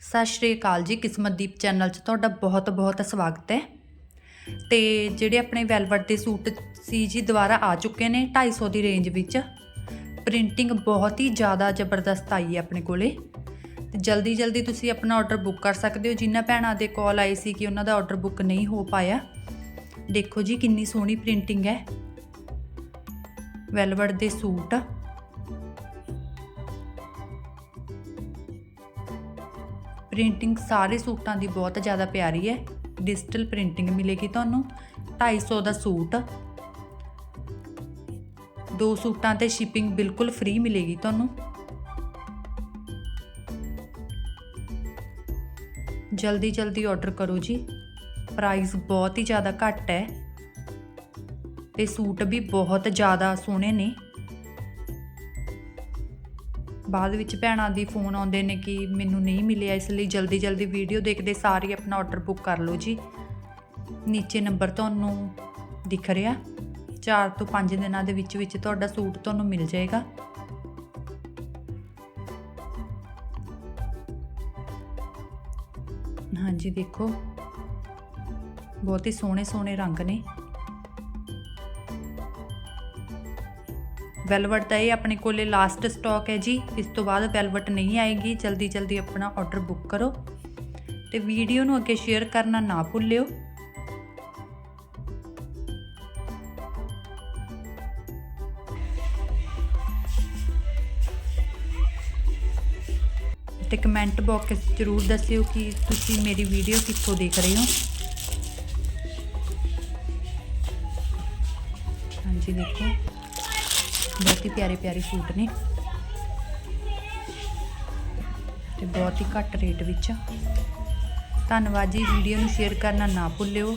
ਸਤਿ ਸ਼੍ਰੀ ਅਕਾਲ ਜੀ ਕਿਸਮਤਦੀਪ ਚੈਨਲ 'ਚ ਤੁਹਾਡਾ ਬਹੁਤ-ਬਹੁਤ ਸਵਾਗਤ ਹੈ। ਤੇ ਜਿਹੜੇ ਆਪਣੇ ਵੈਲਵਟ ਦੇ ਸੂਟ ਸੀ ਜੀ, ਦੁਬਾਰਾ ਆ ਚੁੱਕੇ ਨੇ 250 ਦੀ ਰੇਂਜ ਵਿੱਚ। ਪ੍ਰਿੰਟਿੰਗ ਬਹੁਤ ਹੀ ਜ਼ਿਆਦਾ ਜ਼ਬਰਦਸਤ ਆਈ ਹੈ ਆਪਣੇ ਕੋਲੇ। ਤੇ ਜਲਦੀ ਜਲਦੀ ਤੁਸੀਂ ਆਪਣਾ ਆਰਡਰ ਬੁੱਕ ਕਰ ਸਕਦੇ ਹੋ। ਜਿਨ੍ਹਾਂ ਭੈਣਾਂ ਦੇ ਕਾਲ ਆਈ ਸੀ ਕਿ ਉਹਨਾਂ ਦਾ ਆਰਡਰ ਬੁੱਕ ਨਹੀਂ ਹੋ ਪਾਇਆ। ਦੇਖੋ ਜੀ, ਕਿੰਨੀ ਸੋਹਣੀ ਪ੍ਰਿੰਟਿੰਗ ਹੈ। ਵੈਲਵਟ ਦੇ ਸੂਟ। ਪ੍ਰਿੰਟਿੰਗ ਸਾਰੇ ਸੂਟਾਂ ਦੀ ਬਹੁਤ ਜ਼ਿਆਦਾ ਪਿਆਰੀ ਹੈ। ਡਿਜੀਟਲ ਪ੍ਰਿੰਟਿੰਗ ਮਿਲੇਗੀ ਤੁਹਾਨੂੰ। 250 ਦਾ ਸੂਟ। ਦੋ ਸੂਟਾਂ ਤੇ ਸ਼ਿਪਿੰਗ ਬਿਲਕੁਲ ਫ੍ਰੀ ਮਿਲੇਗੀ ਤੁਹਾਨੂੰ। ਜਲਦੀ ਜਲਦੀ ਆਰਡਰ ਕਰੋ ਜੀ। ਪ੍ਰਾਈਸ ਬਹੁਤ ਹੀ ਜ਼ਿਆਦਾ ਘੱਟ ਹੈ। ਤੇ ਸੂਟ ਵੀ ਬਹੁਤ ਜ਼ਿਆਦਾ ਸੋਹਣੇ ਨੇ। ਬਾਅਦ ਵਿੱਚ ਭੈਣਾਂ ਦੀ ਫੋਨ ਆਉਂਦੇ ਨੇ ਕਿ ਮੈਨੂੰ ਨਹੀਂ ਮਿਲਿਆ, ਇਸ ਲਈ ਜਲਦੀ ਜਲਦੀ ਵੀਡੀਓ ਦੇਖਦੇ ਸਾਰੇ ਹੀ ਆਪਣਾ ਆਰਡਰ ਬੁੱਕ ਕਰ ਲਓ ਜੀ। ਨੀਚੇ ਨੰਬਰ ਤੁਹਾਨੂੰ ਦਿਖ ਰਿਹਾ। 4 ਤੋਂ 5 ਦਿਨਾਂ ਦੇ ਵਿੱਚ ਵਿੱਚ ਤੁਹਾਡਾ ਸੂਟ ਤੁਹਾਨੂੰ ਮਿਲ ਜਾਏਗਾ। ਹਾਂਜੀ, ਦੇਖੋ। ਬਹੁਤ ਹੀ ਸੋਹਣੇ ਸੋਹਣੇ ਰੰਗ ਨੇ। ਵੈਲਵਟ ਦਾ ਇਹ ਆਪਣੇ ਕੋਲੇ ਲਾਸਟ ਸਟਾਕ ਹੈ ਜੀ। ਇਸ ਤੋਂ ਬਾਅਦ ਵੈਲਵਟ ਨਹੀਂ ਆਏਗੀ। ਜਲਦੀ ਜਲਦੀ ਆਪਣਾ ਆਰਡਰ ਬੁੱਕ ਕਰੋ। ਤੇ ਵੀਡੀਓ ਨੂੰ ਅੱਗੇ ਸ਼ੇਅਰ ਕਰਨਾ ਨਾ ਭੁੱਲਿਓ। ਤੇ ਕਮੈਂਟ ਬਾਕਸ ਵਿੱਚ ਜ਼ਰੂਰ ਦੱਸਿਓ ਕਿ ਤੁਸੀਂ ਮੇਰੀ ਵੀਡੀਓ ਕਿੱਥੋਂ ਦੇਖ ਰਹੇ ਹੋ। ਹਾਂਜੀ, ਦੇਖੋ। ਬਹੁਤ ਹੀ ਪਿਆਰੇ ਪਿਆਰੇ ਸੂਟ ਨੇ। ਤੇ ਬਹੁਤ ਹੀ ਘੱਟ ਰੇਟ ਵਿੱਚ ਧੰਨਵਾਦ ਜੀ, ਵੀਡੀਓ ਨੂੰ ਸ਼ੇਅਰ ਕਰਨਾ ਨਾ ਭੁੱਲਿਓ।